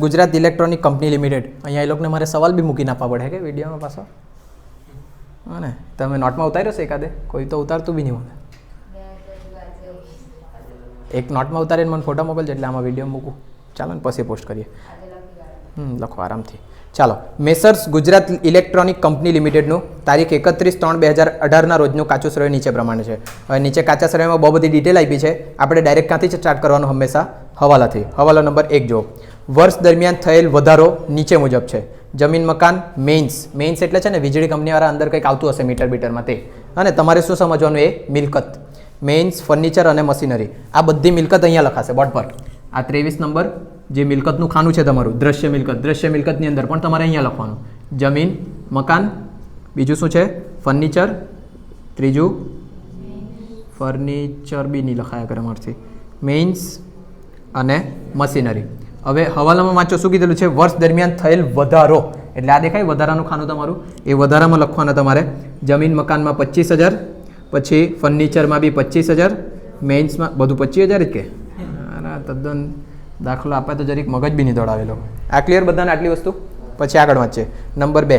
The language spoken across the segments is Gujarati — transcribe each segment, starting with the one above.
Gujarat electronic company limited. અહીંયા એ લોકોને મારે સવાલ બી મૂકીને આપવા પડે કે વિડીયોમાં પાછો? હા ને? તમે નોટમાં ઉતાર્યો છે એકાદે? કોઈ તો ઉતારતું બી નહીં મને એક નોટમાં ઉતારીને મને ફોટો મોકલજો, એટલે આમાં વીડિયો મૂકું. ચાલો ને પછી પોસ્ટ કરીએ. હમ, લખો આરામથી. ચાલો, મેસર્સ ગુજરાત ઇલેક્ટ્રોનિક કંપની લિમિટેડનું તારીખ એકત્રીસ ત્રણ બે હજાર અઢારના રોજનું કાચું શ્રેય નીચે પ્રમાણે છે. હવે નીચે કાચા શ્રેયમાં બહુ બધી ડિટેલ આપી છે. આપણે ડાયરેક્ટ ક્યાંથી સ્ટાર્ટ કરવાનું હંમેશા? હવાલાથી. હવાલો નંબર એક જો વર્ષ દરમિયાન થયેલ વધારો નીચે મુજબ છે. જમીન મકાન મેઇન્સ મેઇન્સ એટલે છે ને વીજળી કંપનીવાળા અંદર કંઈક આવતું હશે મીટર બીટરમાં તે. અને તમારે શું સમજવાનું એ? મિલકત. મેઇન્સ ફર્નિચર અને મશીનરી આ બધી મિલકત અહીંયા લખાશે, બોર્ડ પર. આ ત્રેવીસ નંબર જે મિલકતનું ખાનું છે તમારું, દ્રશ્ય મિલકત. દ્રશ્ય મિલકતની અંદર પણ તમારે અહીંયા લખવાનું. જમીન, મકાન, બીજું શું છે? ફર્નિચર ત્રીજું? ફર્નિચર બી નહીં લખાયા કરે મારથી. મેઇન્સ અને મશીનરી હવે હવાલામાં વાંચો, શું કીધેલું છે? વર્ષ દરમિયાન થયેલ વધારો. એટલે આ દેખાય, વધારાનું ખાનું તમારું. એ વધારામાં લખવાના તમારે. જમીન મકાનમાં પચીસ હજાર, પછી ફર્નિચરમાં બી પચીસ હજાર, મેઇન્સમાં બધું પચીસ હજાર કે? તદ્દન દાખલો આપે તો જરીક મગજ બી નહીં દોડાવેલો આ ક્લિયર બધાને આટલી વસ્તુ? પછી આગળ વાંચીએ. નંબર બે.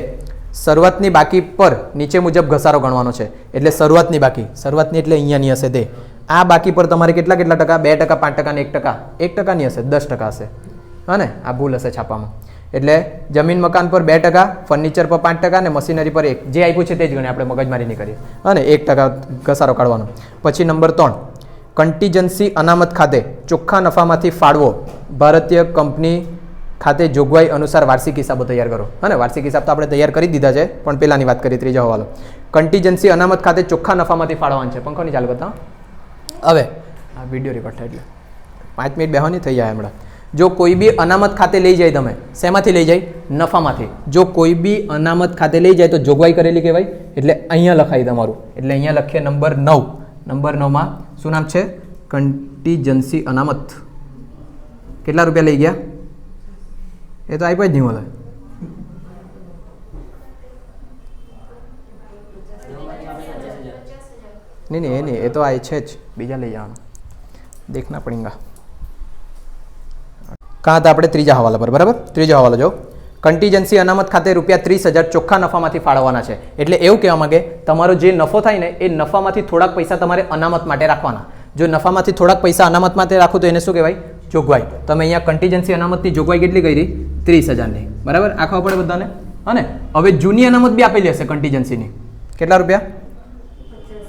શરૂઆતની બાકી પર નીચે મુજબ ઘસારો ગણવાનો છે. એટલે શરૂઆતની બાકી. શરૂઆતની એટલે અહીંયાની હશે તે. આ બાકી પર તમારે કેટલા કેટલા ટકા? બે ટકા, પાંચ ટકા ને એક ટકા. એક ટકાની હશે, દસ ટકા હશે. હા ને? આ ભૂલ હશે છાપામાં. એટલે જમીન મકાન પર બે ટકા ફર્નિચર પર પાંચ ટકા અને મશીનરી પર એક. જે આપ્યું છે તે જ ગણે આપણે મગજમારી નહીં કરીએ. અને એક ટકા ઘસારો કાઢવાનો. પછી નંબર ત્રણ. કન્ટીજન્સી અનામત ખાતે ચોખ્ખા નફામાંથી ફાળવો. ભારતીય કંપની ખાતે જોગવાઈ અનુસાર વાર્ષિક હિસાબો તૈયાર કરો. અને વાર્ષિક હિસાબ તો આપણે તૈયાર કરી દીધા છે પણ પહેલાંની વાત કરી ત્રીજો હવાલો. કન્ટીજન્સી અનામત ખાતે ચોખ્ખા નફામાંથી ફાળવવાનું છે. પંખોની ચાલુ કરતા હવે. આ વીડિયો રેકોર્ડ થાય એટલે. પાંચ મિનિટ બેહવાની થઈ જાય હમણાં. જો કોઈ બી અનામત ખાતે લઈ જાય તમે, શેમાંથી લઈ જાય? નફામાંથી. જો કોઈ બી અનામત ખાતે લઈ જાય તો જોગવાઈ કરેલી કહેવાય? એટલે અહીંયા લખાય તમારું. એટલે અહીંયા લખીએ નંબર નવ. નંબર નવમાં શું નામ છે? કન્ટીજન્સી અનામત. કેટલા રૂપિયા લઈ ગયા? એ તો આપ્યા જ નહીં મળે નહીં નહીં, એ નહીં, એ તો આ છે જ. બીજા લઈ જવાનું. દેખના પડેંગા. કાં હતા આપણે ત્રીજા હવાલા પર બરાબર? ત્રીજા હવાલો જો. કન્ટીજન્સી અનામત ખાતે રૂપિયા ત્રીસ હજાર ચોખ્ખા નફામાંથી ફાળવવાના છે. એટલે એવું કહેવા માંગે, તમારો જે નફો થાય ને, એ નફામાંથી થોડાક પૈસા તમારે અનામત માટે રાખવાના. જો નફામાંથી થોડાક પૈસા અનામત માટે રાખો તો એને શું કહેવાય? જોગવાઈ. તમે અહીંયા કન્ટીજન્સી અનામતની જોગવાઈ કેટલી કરી? ત્રીસ હજારની. બરાબર? આખવા પડે બધાને? અને હવે જૂની અનામત બી આપેલી હશે કન્ટીજન્સીની કેટલા રૂપિયા?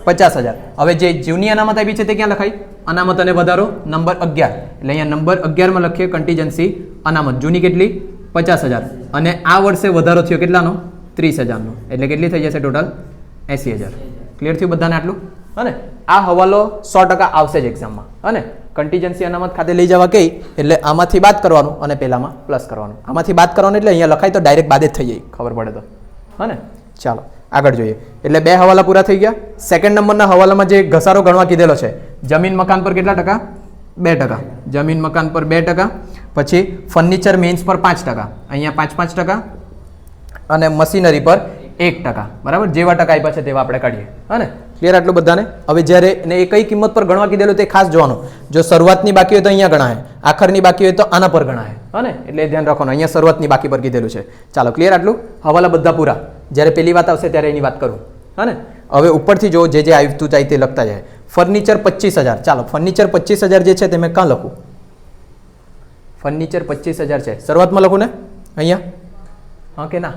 પચાસ હજાર. હવે જે જૂની અનામત આપી છે તે ક્યાં લખાય અનામત અને વધારો નંબર અગિયાર. એટલે અહીંયા નંબર અગિયારમાં લખીએ કન્ટીજન્સી અનામત. જૂની કેટલી? પચાસ હજાર. અને આ વર્ષે વધારો થયો કેટલાનો? ત્રીસ હજારનો. એટલે કેટલી થઈ જશે ટોટલ એંસી હજાર. ક્લિયર થયું બધાને આટલું? અને આ હવાલો સો ટકા આવશે જ એક્ઝામમાં અને કન્ટીજન્સી અનામત ખાતે લઈ જવા કહી એટલે આમાંથી બાદ કરવાનું અને પહેલામાં પ્લસ કરવાનું. આમાંથી બાદ કરવાનું એટલે અહીંયા લખાય તો ડાયરેક્ટ બાદ જ થઈ જાય. ખબર પડે તો. હને ચાલો. આગળ જોઈએ. એટલે બે હવાલા પૂરા થઈ ગયા. સેકન્ડ નંબરના હવાલામાં જે ઘસારો ગણવા કીધેલો છે, જમીન મકાન પર કેટલા ટકા? બે ટકા. જમીન મકાન પર બે ટકા, પછી ફર્નિચર મેન્સ પર પાંચ ટકા. અહીંયા પાંચ પાંચ ટકા અને મશીનરી પર એક ટકા. બરાબર? જેવા ટકા આપ્યા છે તેવા આપણે કાઢીએ. હા ક્લિયર આટલું બધાને? હવે જ્યારે ને એ કઈ કિંમત પર ગણવા કીધેલું તે ખાસ જોવાનું. જો શરૂઆતની બાકી હોય તો અહીંયા ગણાય. આખરની બાકી હોય તો આના પર ગણાય. હા એટલે ધ્યાન રાખવાનું. અહીંયા શરૂઆતની બાકી પર કીધેલું છે. ચાલો ક્લિયર આટલું? હવાલા બધા પૂરા. જ્યારે પેલી વાત આવશે ત્યારે એની વાત કરું. હા હવે ઉપરથી જો જે જે આવતું જાય તે લખતા જાય. ફર્નિચર પચીસ હજાર. ચાલો ફર્નિચર પચીસ હજાર જે છે તે મેં કાં લખું? ફર્નિચર પચીસ હજાર છે. શરૂઆતમાં લખું ને? અહીંયા? હા કે ના?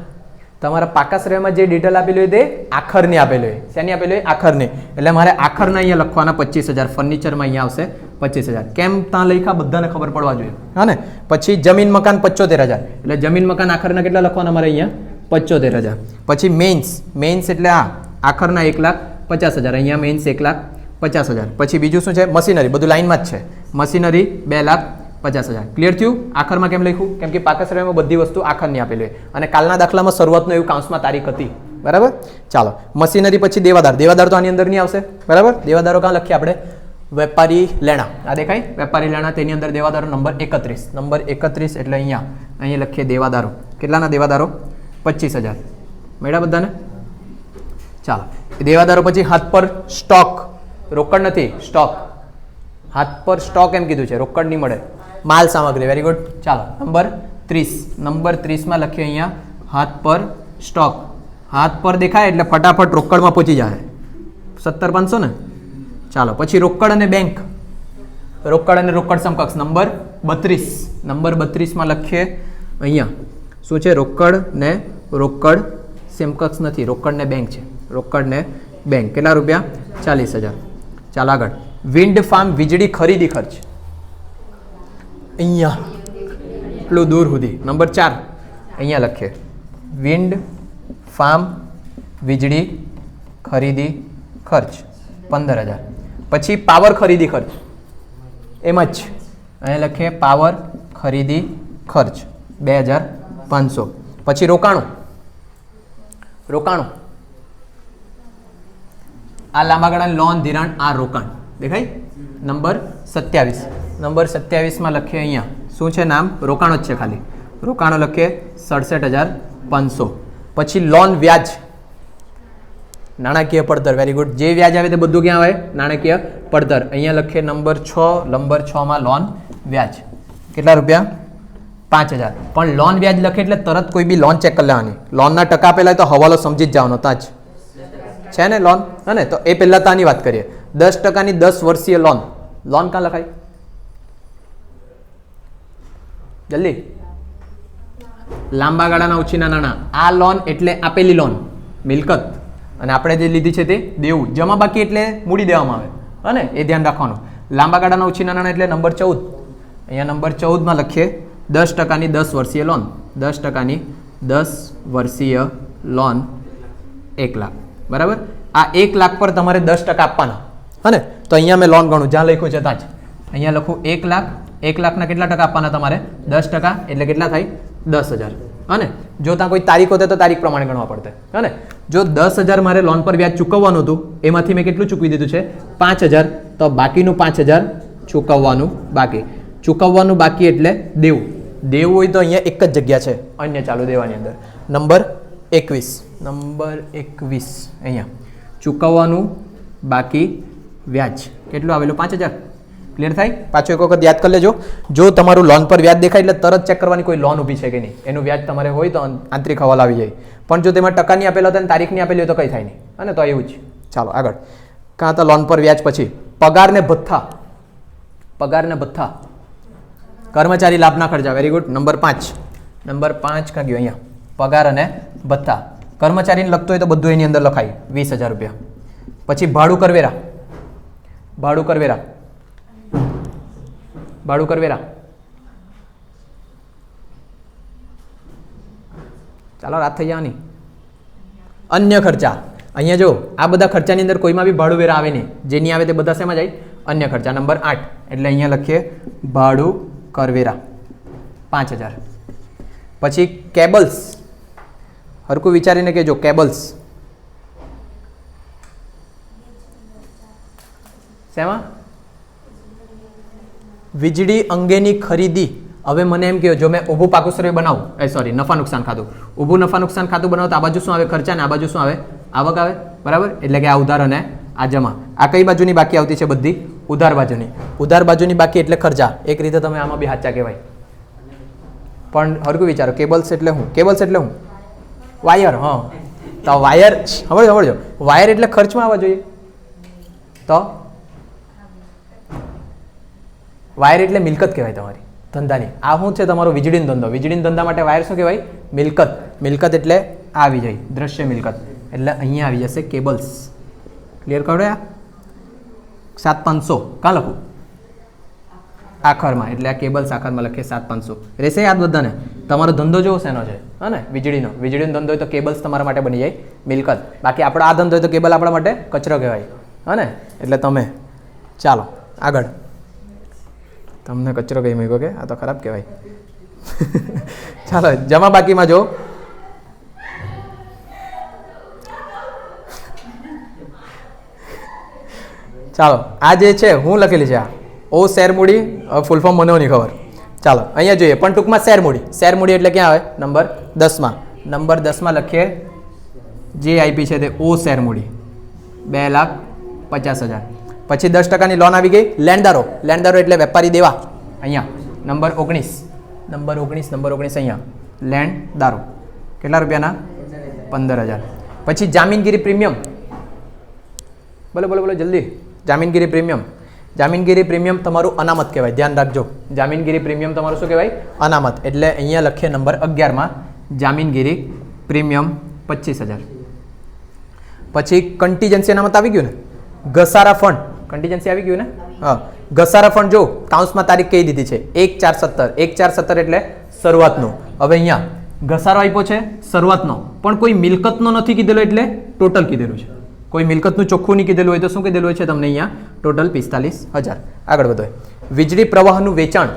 તમારા પાકા શ્રેયમાં જે ડિટેલ આપેલી હોય તે આખરની આપેલું હોય. શેની આપેલી હોય? આખરની. એટલે મારે આખરના અહીંયા લખવાના પચીસ હજાર. ફર્નિચરમાં અહીંયા આવશે પચીસ હજાર. કેમ ત્યાં લખ્યા? બધાને ખબર પડવા જોઈએ. હા ને? પછી જમીન મકાન પચોતેર હજાર. એટલે જમીન મકાન આખરના કેટલા લખવાના મારે અહીંયા? પચોતેર હજાર. પછી મેઇન્સ મેઇન્સ એટલે આ, આખરના એક લાખ પચાસ હજાર. અહીંયા મેઇન્સ એક લાખ પચાસ હજાર. પછી બીજું શું છે? મશીનરી બધું લાઇનમાં જ છે. મશીનરી બે લાખ પચાસ હજાર. ક્લિયર થયું? આખરમાં કેમ લખ્યું? કેમ કે પાકશ્રયમાં બધી વસ્તુ આખરની આપેલી હોય. અને કાલના દાખલામાં શરૂઆતનો એવું કાઉન્સમાં તારીખ હતી. બરાબર? ચાલો. મશીનરી પછી દેવાદાર. દેવાદાર તો આની અંદર નહીં આવશે. બરાબર? દેવાદારો કાં લખીએ આપણે? વેપારી લેણા. આ દેખાય? વેપારી લેણા, તેની અંદર દેવાદારો નંબર એકત્રીસ. નંબર એકત્રીસ એટલે અહીંયા. અહીંયા લખીએ દેવાદારો. કેટલાના દેવાદારો? પચીસ હજાર. મેળા બધાને? ચાલો. દેવાદારો પછી હાથ પર સ્ટોક. રોકડ નથી, સ્ટોક. હાથ પર સ્ટોક એમ કીધું છે, રોકડ નહીં મળે. માલ સામગ્રી વેરી ગુડ ચાલો, નંબર ત્રીસ. નંબર ત્રીસમાં લખીએ અહીંયા, હાથ પર સ્ટોક. હાથ પર દેખાય એટલે ફટાફટ રોકડમાં પહોંચી જાય સત્તર પાંચસો ને? ચાલો, પછી રોકડ અને બેંક રોકડ અને રોકડ સમકક્ષ. નંબર બત્રીસ. નંબર બત્રીસમાં લખીએ અહીંયા. શું છે? રોકડ ને રોકડ સિમકક્ષ નથી, રોકડને બેંક છે. રોકડને બેંક કેટલા રૂપિયા? ચાલીસ હજાર. ચાલ આગળ. વિન્ડ ફાર્મ વીજળી ખરીદી ખર્ચ. અહીંયા. એટલું દૂર સુધી. નંબર ચાર. અહીંયા લખીએ વિન્ડ ફાર્મ વીજળી ખરીદી ખર્ચ. પંદર હજાર. પછી પાવર ખરીદી ખર્ચ. એમ જ. અહીંયા લખીએ પાવર ખરીદી ખર્ચ. બે હજાર પાંચસો. પછી રોકાણું. રોકાણું. આ લાંબા ગાળાની લોન, ધિરાણ, આ રોકાણ. દેખાય? નંબર સત્યાવીસ. નંબર સત્યાવીસમાં લખીએ અહીંયા. શું છે નામ? રોકાણો જ છે ખાલી. રોકાણો લખીએ સડસઠ હજાર પાંચસો. પછી લોન વ્યાજ. નાણાકીય પડતર. વેરી ગુડ જે વ્યાજ આવે તે બધું ક્યાં આવે? નાણાકીય પડતર. અહીંયા લખીએ નંબર છ નંબર છમાં લોન વ્યાજ. કેટલા રૂપિયા? પાંચ હજાર. પણ લોન વ્યાજ લખે એટલે તરત કોઈ બી લોન ચેક કરી લેવાની. લોનના ટકા પહેલાં તો હવાલો સમજી જ જવાનો ત્યાં જ. છે ને લોન હે તો એ પહેલાં તો આની વાત કરીએ. દસ ટકાની દસ વર્ષીય લોન લોન કાં લખાય? જલ્દી. લાંબા ગાળાના ઉછીના નાણાં આ લોન એટલે આપેલી લોન મિલકત. અને આપણે જે લીધી છે તે દેવું. જમા બાકી એટલે મૂડી દેવામાં આવે. હને એ ધ્યાન રાખવાનું. લાંબા ગાળાના ઉછીના નાણાં એટલે નંબર ચૌદ. અહીંયા નંબર ચૌદમાં લખીએ. દસ ટકાની દસ વર્ષીય લોન દસ ટકાની દસ વર્ષીય લોન એક લાખ. બરાબર? આ એક લાખ પર તમારે દસ ટકા આપવાના. હને? તો અહીંયા મેં લોન ગણું. જ્યાં લખ્યું છે ત્યાં જ. અહીંયા લખું એક લાખ. એક લાખના કેટલા ટકા આપવાના તમારે? દસ ટકા. એટલે કેટલા થાય? દસ હજાર. હને? જો ત્યાં કોઈ તારીખ હોતે તો તારીખ પ્રમાણે ગણવા પડતે હને? જો દસ હજાર મારે લોન પર વ્યાજ ચૂકવવાનું હતું, એમાંથી મેં કેટલું ચૂકવી દીધું છે? પાંચ હજાર. તો બાકીનું પાંચ હજાર ચૂકવવાનું બાકી. ચૂકવવાનું બાકી એટલે દેવું. દેવું હોય તો અહીંયા એક જ જગ્યા છે. અન્ય ચાલુ દેવાની અંદર. નંબર એકવીસ. નંબર એકવીસ. અહીંયા. ચૂકવવાનું બાકી વ્યાજ. કેટલું આવેલું? પાંચ હજાર. ક્લિયર થાય? પાછો એક વખત યાદ કરી લેજો. જો તમારું લોન પર વ્યાજ દેખાય એટલે તરત ચેક કરવાની કોઈ લોન ઊભી છે કે નહીં. એનું વ્યાજ તમારે હોય તો આંતરિક હવાલ આવી જાય. પણ જો તેમાં ટકા નહીં આપેલો હોય અને તારીખની આપેલી હોય તો કંઈ થાય નહીં. અને તો એવું જ. ચાલો આગળ. કાં તો લોન પર વ્યાજ પછી. પગાર ને ભથ્થા. પગાર ને ભથ્થા. કર્મચારી લાભના ખર્ચા. વેરી ગુડ નંબર પાંચ. નંબર પાંચ કાં ગયો અહીંયા. પગાર અને ભથ્થા. કર્મચારીને લખતો હોય તો બધું એની અંદર લખાય. વીસ હજાર રૂપિયા. પછી ભાડું કરવેરા ભાડું કરવેરા ભાડું કરવેરા ચાલો, રાત થઈ જવાની. અન્ય ખર્ચા. અહીંયા જો, આ બધા ખર્ચાની અંદર કોઈમાં બી ભાડું વેરા આવે નહીં. જે નહીં આવે તે બધા શેમાં જાય? અન્ય ખર્ચા. નંબર આઠ. એટલે અહીંયા લખીએ, ભાડું કરવેરા. પાંચ હજાર. પછી કેબલ્સ. હરકું વિચારીને કહેજો, કેબલ્સ. શેમાં? વીજળી અંગેની ખરીદી. હવે મને એમ કહ્યો જો મેં ઊભું પાકુસરી બનાવું. એ સોરી નફા નુકસાન ખાતું ઊભું નફા નુકસાન ખાતું બનાવું તો આ બાજુ શું આવે? ખર્ચા ને આ બાજુ શું આવે? આવક આવે? બરાબર? એટલે કે આ અને આ જમા. આ કઈ બાજુની બાકી આવતી છે બધી? ઉધાર બાજુની. ઉધાર બાજુની બાકી એટલે ખર્ચા. એક રીતે તમે આમાં બી હાચા કહેવાય. પણ હરકું વિચારો, કેબલ્સ એટલે હું? કેબલ્સ એટલે હું? વાયર, હા. તો વાયર સાંભળજો સાંભળજો. વાયર એટલે ખર્ચમાં આવવા જોઈએ. તો? વાયર એટલે મિલકત કહેવાય તમારી, ધંધાની. આ શું છે તમારો વીજળીનો ધંધો? વીજળીનો ધંધા માટે વાયર શું કહેવાય? મિલકત. મિલકત એટલે આવી જાય, દ્રશ્ય મિલકત. એટલે અહીંયા આવી જશે કેબલ્સ. ક્લિયર કરો આ? સાત પાંચસો કાં લખું? આખરમાં. એટલે આ કેબલ્સ આખરમાં લખીએ સાત પાંચસો રહેશે યાદ બધાને? તમારો ધંધો જેવો શેનો છે? હા ને? વીજળીનો. વીજળીનો ધંધો હોય તો કેબલ્સ તમારા માટે બની જાય. મિલકત. બાકી આપણો આ ધંધો હોય તો કેબલ આપણા માટે કચરો કહેવાય. હા ને? એટલે તમે. ચાલો, આગળ. તમને કચરો કહી મૂક્યો કે? આ તો ખરાબ કહેવાય. ચાલો, જમા બાકીમાં જો ચાલો, આ જે છે, હું લખેલી છે આ. ઓ શેર મૂડી ફૂલ ફોર્મ મને નહીં ખબર. ચાલો, અહીંયા જોઈએ, પણ ટૂંકમાં શેર મૂડી શેર મૂડી એટલે ક્યાં આવે? નંબર દસમાં. નંબર દસમાં લખીએ, જે આઈપી છે તે ઓ શેર મૂડી બે લાખ પચાસ હજાર. પછી દસ ટકાની લોન આવી ગઈ લેણદારો લેણદારો એટલે વેપારી દેવા. અહીંયા. નંબર ઓગણીસ. નંબર ઓગણીસ નંબર ઓગણીસ અહીંયા. લેન્ડ દારૂ કેટલા રૂપિયાના? પંદર હજાર. પછી જામીનગીરી પ્રીમિયમ. બોલો બોલો બોલો, જલ્દી. જામીનગીરી પ્રીમિયમ. જામીનગીરી પ્રીમિયમ તમારું અનામત કહેવાય. ધ્યાન રાખજો. જામીનગીરી પ્રીમિયમ તમારું શું કહેવાય? અનામત. એટલે અહીંયા લખીએ નંબર અગિયારમાં. જામીનગીરી પ્રીમિયમ પચીસ હજાર. પછી કન્ટીજન્સી અનામત આવી ગયું ને? ઘસારા ફંડ કન્ટીજન્સી આવી ગયું ને? હા. ઘસારા ફંડ જો કાઉન્સમાં તારીખ કહી દીધી છે. એક ચાર સત્તર. એક ચાર સત્તર એટલે શરૂઆતનું. હવે અહીંયા ઘસારો આપ્યો છે શરૂઆતનો. પણ કોઈ મિલકતનો નથી કીધેલો એટલે ટોટલ કીધેલું છે. કોઈ મિલકતનું ચોખ્ખું નહીં કીધેલું હોય તો શું કીધેલું હોય છે તમને અહીંયા? ટોટલ પિસ્તાલીસ હજાર. આગળ વધો. વીજળી પ્રવાહનું વેચાણ.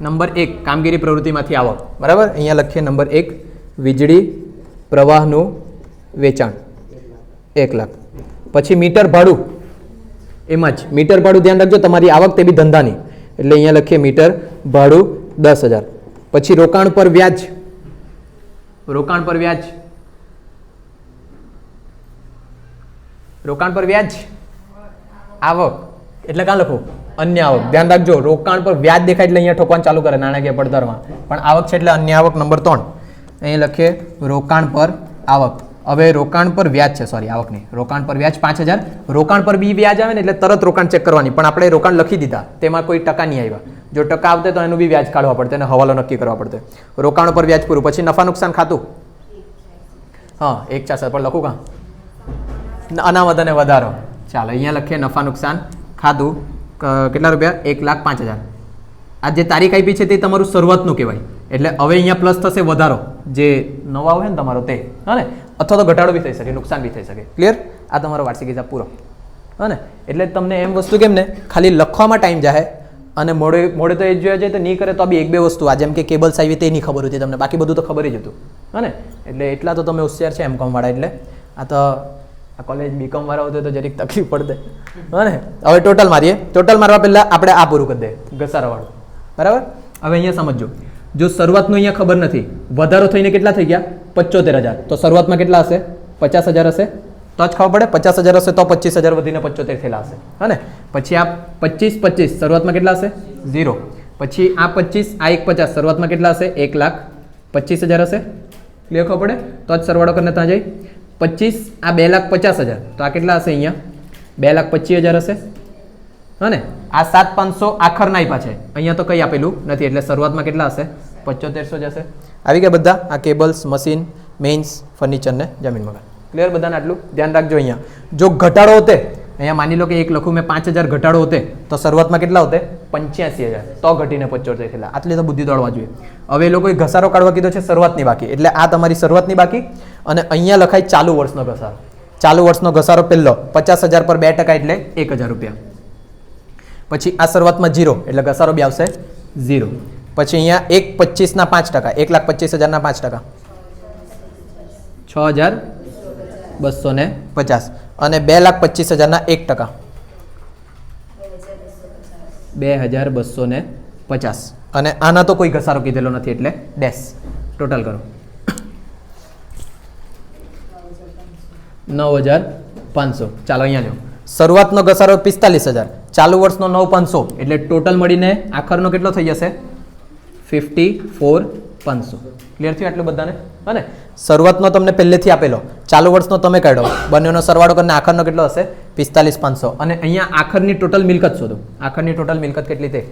નંબર એક, કામગીરી પ્રવૃત્તિમાંથી આવક બરાબર? અહીંયા લખીએ નંબર એક, વીજળી પ્રવાહનું વેચાણ. એક લાખ. પછી મીટર ભાડું. એમ જ. મીટર ભાડું ધ્યાન રાખજો, તમારી આવક તે બી ધંધાની. એટલે અહીંયા લખીએ મીટર ભાડું દસ હજાર. પછી રોકાણ પર વ્યાજ. રોકાણ પર વ્યાજ. રોકાણ પર વ્યાજ? આવક. એટલે કાં લખો? અન્ય આવક. ધ્યાન રાખજો, રોકાણ પર વ્યાજ દેખાય એટલે અહીંયા ઠોકવાનું ચાલુ કરે, નાણાકીય પડતરમાં. પણ આવક છે એટલે અન્ય આવક નંબર ત્રણ. અહીં લખીએ, રોકાણ પર આવક. હવે રોકાણ પર વ્યાજ છે સોરી આવક નહીં રોકાણ પર વ્યાજ પાંચ હજાર. રોકાણ પર બી વ્યાજ આવે ને એટલે તરત રોકાણ ચેક કરવાની. પણ આપણે રોકાણ લખી દીધા. તેમાં કોઈ ટકા નહીં આવ્યા. જો ટકા આવતે તો એનું બી વ્યાજ કાઢવા પડતે અને હવાલો નક્કી કરવા પડતે રોકાણ પર વ્યાજ પૂરું. પછી નફા નુકસાન ખાતું? હા, એક ચાર પણ લખું કાં? અનામત અને વધારો. ચાલો, અહીંયા લખીએ નફા નુકસાન. ખાધું કેટલા રૂપિયા? એક લાખ પાંચ હજાર. આ જે તારીખ આપી છે તે તમારું શરૂઆતનું કહેવાય. એટલે હવે અહીંયા પ્લસ થશે વધારો. જે નવા હોય ને તમારો તે. હને અથવા તો ઘટાડો બી થઈ શકે, નુકસાન બી થઈ શકે. ક્લિયર આ તમારો વાર્ષિક હિસાબ પૂરો. હા ને? એટલે તમને એમ વસ્તુ કેમ ને? ખાલી લખવામાં ટાઈમ જાય અને મોડે મોડે તો એ જોયા જાય, તો નહીં કરે તો બી એક બે વસ્તુ આ. જેમ કે કેબલ્સ આવી તે નહીં ખબર હતી તમને. બાકી બધું તો ખબર જ હતું. હા એટલે એટલા તો તમે હોશિયાર છે એમ કોમ એટલે. આ તો આ કોલેજ બીકોમ વાળા હોય તો જરીક તકલીફ પડતે ને? હવે ટોટલ મારીએ. ટોટલ મારવા પહેલાં આપણે આ પૂરું કરી દે ઘસારાવાળું. બરાબર? હવે અહીંયા સમજો જો શરૂઆતનું અહીંયા ખબર નથી, વધારો થઈને કેટલા થઈ ગયા? પચોતેર હજાર. તો શરૂઆતમાં કેટલા હશે? પચાસ હજાર હશે? તો જ ખબર પડે. પચાસ હજાર હશે તો પચીસ હજાર વધીને પચોતેર થયેલા હશે. હે પછી આ પચીસ પચીસ, શરૂઆતમાં કેટલા હશે? ઝીરો. પછી આ પચીસ, આ એક પચાસ. શરૂઆતમાં કેટલા હશે? એક લાખ. પચીસ હજાર હશે? ક્લિયર ખબર પડે? તો જ સરવાળો કરીને ત્યાં જઈ. પચીસ આ બે લાખ પચાસ હજાર. તો આ કેટલા હશે અહીંયા? બે લાખ પચીસ હજાર હશે? હા ને આ સાત પાંચસો આખરના આપ્યા છે. અહીંયા તો કંઈ આપેલું નથી એટલે શરૂઆતમાં કેટલા હશે? પચોતેરસો જ હશે. આવી ગયા બધા આ કેબલ્સ મશીન મેઇન્સ ફર્નિચરને જમીન મકાન. ક્લિયર બધાને આટલું? ધ્યાન રાખજો અહીંયા. જો ઘટાડો હોતે અહીંયા માની લો કે એક લખું મેં પાંચ હજાર ઘટાડો હોતે તો શરૂઆતમાં કેટલા હોતે? પંચ્યાસી હજાર. તો ઘટીને પચોતેર થયેલા. આટલી તો બુદ્ધિ દોડવા જોઈએ. હવે એ લોકોએ ઘસારો કાઢવા કીધો છે શરૂઆતની બાકી. એટલે આ તમારી શરૂઆતની બાકી. અને અહીંયા લખાય ચાલુ વર્ષનો ઘસારો. ચાલુ વર્ષનો ઘસારો પહેલો, પચાસ હજાર પર બે ટકા એટલે એક હજાર રૂપિયા. પછી આ શરૂઆતમાં જીરો એટલે ઘસારો બી આવશે ઝીરો પછી અહીંયા એક પચીસના પાંચ ટકા, એક લાખ પચીસ હજારના પાંચ ટકા. છ હજાર બસો ને પચાસ. અને બે લાખ પચીસ હજારના એક ટકા. બે હજાર બસો ને પચાસ. અને આના તો કોઈ ઘસારો કીધેલો નથી એટલે ડેસ ટોટલ કરો. નવ હજાર પાંચસો. ચાલો અહીંયા જો શરૂઆતનો ઘસારો પિસ્તાલીસ હજાર. ચાલુ વર્ષનો નવ પાંચસો. એટલે ટોટલ મળીને આખરનો કેટલો થઈ જશે? ફિફ્ટી ફોર પાંચસો. ક્લિયર થયું આટલું બધાને? અને શરૂઆતનો તમને પહેલેથી આપેલો. ચાલુ વર્ષનો તમે કાઢો. બંનેનો સરવાળો કરીને આખરનો કેટલો હશે? પિસ્તાલીસ પાંચસો. અને અહીંયા આખરની ટોટલ મિલકત શોધો. આખરની ટોટલ મિલકત કેટલી તે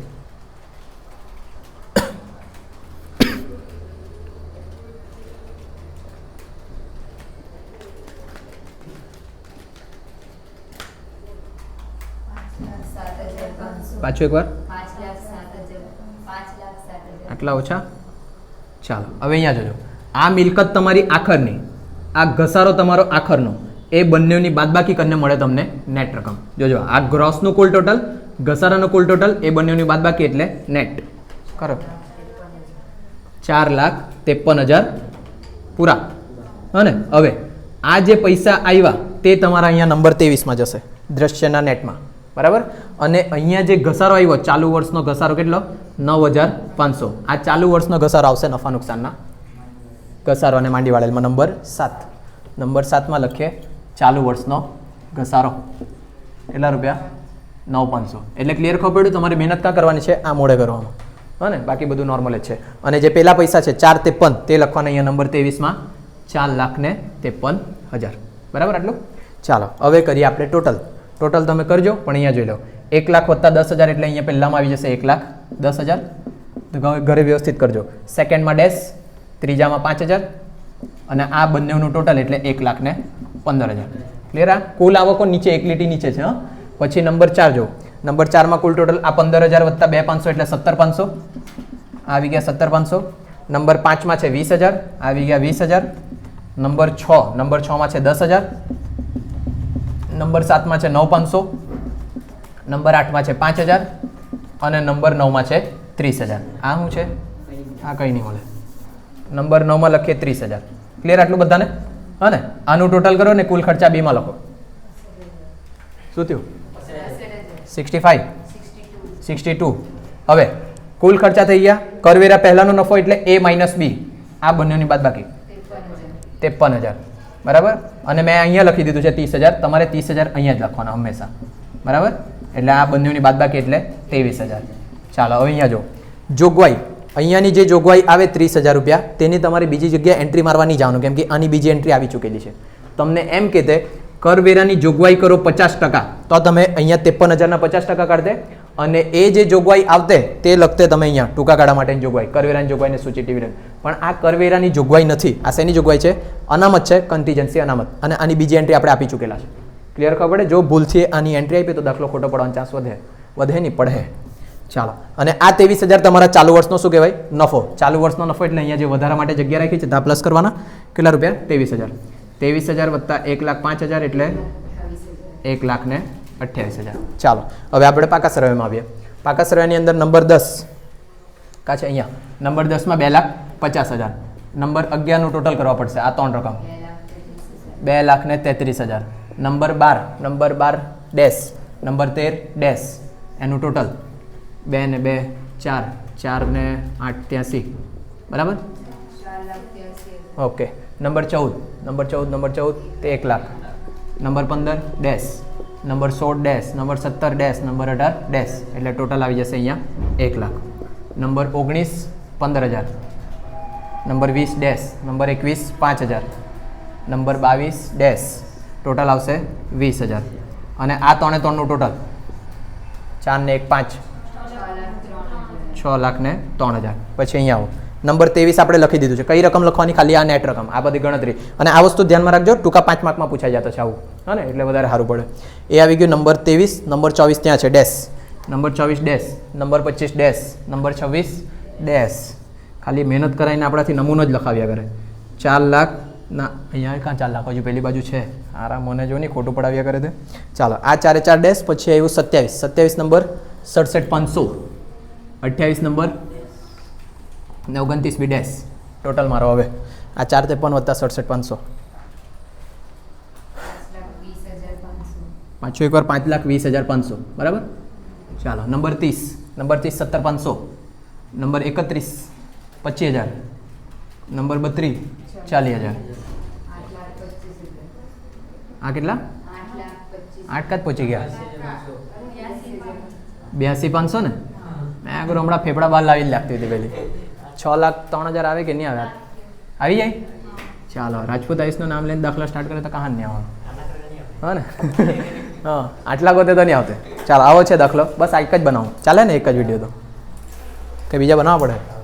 પાછું એકવાર. આટલા ઓછા? ચાલો હવે અહીંયા જોજો. આ મિલકત તમારી આખરની આ ઘસારો તમારો આખરનો એ બંનેની બાદબાકી કરીને મળે તમને નેટ રકમ. જોજો આ ગ્રોસનું કુલ ટોટલ ઘસારાનું કુલ ટોટલ એ બંનેની બાદબાકી એટલે નેટ કરો ચાર લાખ ત્રેપન હજાર પૂરા. હને હવે આ જે પૈસા આવ્યા તે તમારા અહીંયા નંબર ત્રેવીસમાં જશે દ્રશ્યના નેટમાં. બરાબર? અને અહીંયા જે ઘસારો આવ્યો, ચાલુ વર્ષનો ઘસારો કેટલો? નવ હજાર પાંચસો. આ ચાલુ વર્ષનો ઘસારો આવશે નફા નુકસાનના. ઘસારો અને માંડી વાળેલમાં નંબર સાત. નંબર સાતમાં લખીએ, ચાલુ વર્ષનો ઘસારો. કેટલા રૂપિયા? નવ પાંચસો. એટલે ક્લિયર ખબર પડ્યું તમારે મહેનત કાં કરવાની છે? આ મોડે કરવામાં હા ને? બાકી બધું નોર્મલ જ છે. અને જે પહેલાં પૈસા છે, ચાર ત્રેપન, તે લખવાના અહીંયા નંબર ત્રેવીસમાં. ચાર લાખ ને ત્રેપન હજાર. બરાબર આટલું? ચાલો, હવે કરીએ આપણે ટોટલ ટોટલ તમે કરજો, પણ અહીંયા જોઈ લો. એક લાખ વત્તા દસ હજાર એટલે અહીંયા પહેલામાં આવી જશે એક લાખ દસ હજાર. તો ઘરે વ્યવસ્થિત કરજો. સેકન્ડમાં ડેશ ત્રીજામાં પાંચ હજાર, અને આ બંનેનું ટોટલ એટલે એક લાખ ને પંદર હજાર. ક્લિયર આ? કુલ આવકો નીચે, એક લીટી નીચે છે, હા. પછી નંબર ચાર જો નંબર ચારમાં કુલ ટોટલ આ પંદર હજાર વત્તા બે પાંચસો એટલે સત્તર પાંચસો. આવી ગયા સત્તર પાંચસો. નંબર પાંચમાં છે વીસ હજાર, આવી ગયા વીસ હજાર. નંબર છ, નંબર છમાં છે દસ હજાર. નંબર સાતમાં છે નવ પાંચસો નંબર આઠમાં છે પાંચ હજાર અને નંબર નવમાં છે ત્રીસ હજાર. આ શું છે? આ કંઈ નહીં મળે. નંબર નવમાં લખીએ ત્રીસ હજાર. ક્લિયર આટલું બધાને? હા ને? આનું ટોટલ કરો ને કુલ ખર્ચા બીમાં લખો. શું થયું? સિક્સટી ફાઈવ સિક્સટી ટુ હવે કુલ ખર્ચા થઈ ગયા. કરવેરા પહેલાંનો નફો એટલે એ માઇનસ બી આ બંનેની બાદ બાકી ત્રેપન હજાર. બરાબર? અને મેં અહીંયા લખી દીધું છે ત્રીસ હજાર. તમારે ત્રીસ હજાર અહીંયા જ લખવાના હંમેશા. બરાબર? એટલે આ બંનેની બાદ બાકી એટલે ત્રેવીસ હજાર. ચાલો, હવે અહીંયા જો જોગવાઈ. અહીંયાની જે જોગવાઈ આવે ત્રીસ હજાર રૂપિયા, તેની તમારે બીજી જગ્યાએ એન્ટ્રી મારવાની જવાનું કેમ કે આની બીજી એન્ટ્રી આવી ચૂકેલી છે. તમને એમ કહેતે કરવેરાની જોગવાઈ કરો પચાસ ટકા. તો તમે અહીંયા ત્રેપન હજારના પચાસ ટકા કાઢતે અને એ જે જોગવાઈ આવતે તે લખતે તમે અહીંયા ટૂંકા ગાળા માટેની જોગવાઈ કરવેરાની જોગવાઈને સૂચિત ડિવિડન્ડ પણ આ કરવેરાની જોગવાઈ નથી આ શેની જોગવાઈ છે? અનામત છે કન્ટીજન્સી અનામત. અને આની બીજી એન્ટ્રી આપણે આપી ચૂકેલા છે. ક્લિયર ખબર પડે જો ભૂલથી આની એન્ટ્રી આપી તો દાખલો ખોટો પડવાનો ચાન્સ વધે. વધે નહીં પડે. ચાલો. અને આ ત્રેવીસ હજાર તમારા ચાલુ વર્ષનો શું કહેવાય? નફો. ચાલુ વર્ષનો નફો એટલે અહીંયા જે વધારા માટે જગ્યા રાખી છે ત્યાં પ્લસ કરવાના. કેટલા રૂપિયા? ત્રેવીસ હજાર. ત્રેવીસ હજાર વત્તા એક લાખ પાંચ હજાર એટલે એક લાખ ને અઠ્યાવીસ હજાર. ચાલો, હવે આપણે પાકા સર્વેમાં આવીએ. પાકા સર્વેની અંદર નંબર દસ. કા છે અહીંયા? નંબર દસમાં બે લાખ પચાસ હજાર. નંબર અગિયારનું ટોટલ કરવા પડશે, આ ત્રણ રકમ. બે લાખ ને તેત્રીસ હજાર. નંબર બાર નંબર બાર ડેશ નંબર તેર ડેશ એનું ટોટલ. બે ને બે, ચાર. ચાર ને આઠ ત્યાંસી. બરાબર? ઓકે. નંબર ચૌદ. નંબર ચૌદ નંબર ચૌદ તે એક લાખ. નંબર પંદર ડેશ નંબર સોળ ડેશ નંબર સત્તર ડેશ નંબર અઢાર ડેશ એટલે ટોટલ આવી જશે અહીંયા એક લાખ. નંબર ઓગણીસ પંદર હજાર. નંબર વીસ ડેશ નંબર એકવીસ પાંચ હજાર. નંબર બાવીસ ડેશ ટોટલ આવશે વીસ હજાર. અને આ ત્રણે ત્રણનું ટોટલ. ચાર ને એક પાંચ. છ લાખ ને ત્રણ હજાર. પછી અહીંયા આવો. નંબર ત્રેવીસ આપણે લખી દીધું છે. કઈ રકમ લખવાની? ખાલી આ નેટ રકમ, આ બધી ગણતરી. અને આ વસ્તુ ધ્યાનમાં રાખજો, ટૂંકા પાંચ માર્કમાં પૂછાઈ જતો છે આવું. હા ને? એટલે વધારે સારું પડે. એ આવી ગયું નંબર ત્રેવીસ, નંબર ચોવીસ ત્યાં છે, ડેશ. નંબર ચોવીસ, ડેશ. નંબર પચીસ, ડેશ. નંબર છવ્વીસ, ડેશ. ખાલી મહેનત કરાવીને આપણાથી નમૂનો જ લખાવ્યા કરે. ચાર લાખ, ના, અહીંયા કાં ચાર લાખ? હજુ પેલી બાજુ છે. આરામ મને જો નહીં ખોટું પડાવ્યા કરે તે. ચાલો, આ ચારે ચાર ડેશ, પછી આવ્યું સત્યાવીસ. સત્યાવીસ નંબર, સડસઠ પાંચસો. અઠ્યાવીસ નંબર ને ઓગણત્રીસ બી ડેશ ટોટલ મારો હવે. આ ચાર ત્રેપન વત્તા સડસઠ પાંચસો. પાછું એકવાર પાંચ લાખ વીસ હજાર પાંચસો. બરાબર? ચાલો, નંબર ત્રીસ. નંબર ત્રીસ સત્તર પાંચસો. નંબર એકત્રીસ પચીસ હજાર. નંબર બત્રીસ ચાલીસ હજાર. આ કેટલા? આઠ કાચ પહોંચી ગયા. બ્યાસી પાંચસો ને? મેં આગળ હમણાં ફેફડા બહાર લાવી જ લાગતી હતી પેલી છ લાખ ત્રણ હજાર આવે કે નહીં આવે? આવી જાય? ચાલો રાજપૂત આઈસનું નામ લઈને દાખલો સ્ટાર્ટ કરે તો કહાન નહીં આવવાનું? હા ને? હા આટલા ગોતે તો નહીં આવતે. ચાલો આવો છે દાખલો. બસ આ એક જ બનાવો. ચાલે ને એક જ વીડિયો તો? કે બીજા બનાવવા પડે?